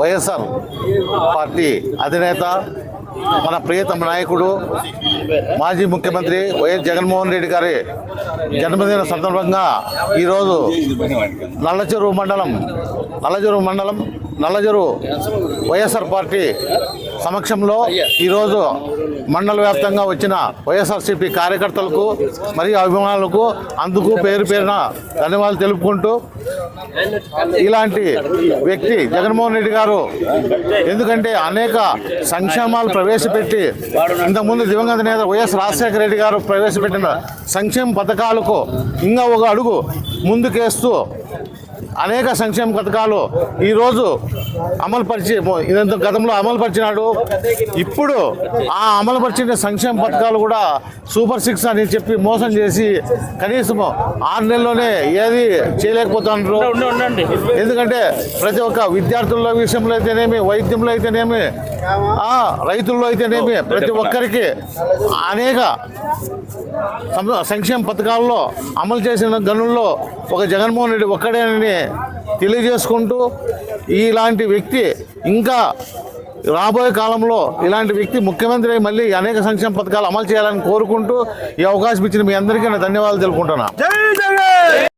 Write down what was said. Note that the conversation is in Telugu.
వైఎస్ఆర్ పార్టీ అధినేత మన ప్రియతమ నాయకుడు మాజీ ముఖ్యమంత్రి వైఎస్ జగన్మోహన్ రెడ్డి గారి జన్మదిన సందర్భంగా ఈరోజు నల్లచెరువు మండలం నల్లచెరువు మండలం నల్లచెరువు వైఎస్ఆర్ పార్టీ సమక్షంలో ఈరోజు మండల వ్యాప్తంగా వచ్చిన వైఎస్ఆర్సీపీ కార్యకర్తలకు మరియు అభిమానులకు అందుకు పేరు పేరున ధన్యవాదాలు తెలుపుకుంటూ ఇలాంటి వ్యక్తి జగన్మోహన్ రెడ్డి గారు ఎందుకంటే అనేక సంక్షేమాలు ప్రవేశపెట్టి ఇంతకుముందు దివంగత నేత వైఎస్ రాజశేఖర రెడ్డి గారు ప్రవేశపెట్టిన సంక్షేమ పథకాలకు ఇంకా ఒక అడుగు ముందుకేస్తూ అనేక సంక్షేమ పథకాలు ఈరోజు అమలుపరిచి ఇదంతా గతంలో అమలుపరిచినాడు ఇప్పుడు ఆ అమలుపరిచిన సంక్షేమ పథకాలు కూడా సూపర్ సిక్స్ అని చెప్పి మోసం చేసి కనీసం ఆరు నెలల్లోనే ఏది చేయలేకపోతున్నారు. ఎందుకంటే ప్రతి ఒక్క విద్యార్థుల విషయంలో అయితేనేమి వైద్యంలో అయితేనేమి రైతుల్లో అయితేనేమి ప్రతి ఒక్కరికి అనేక సంక్షేమ పథకాల్లో అమలు చేసిన గనుల్లో ఒక జగన్మోహన్ రెడ్డి ఒక్కడేనని తెలియజేసుకుంటూ ఇలాంటి వ్యక్తి ఇంకా రాబోయే కాలంలో ఇలాంటి వ్యక్తి ముఖ్యమంత్రి అయి మళ్ళీ అనేక సంక్షేమ పథకాలు అమలు చేయాలని కోరుకుంటూ ఈ అవకాశం ఇచ్చిన మీ అందరికీ నేను ధన్యవాదాలు తెలుపుకుంటున్నాను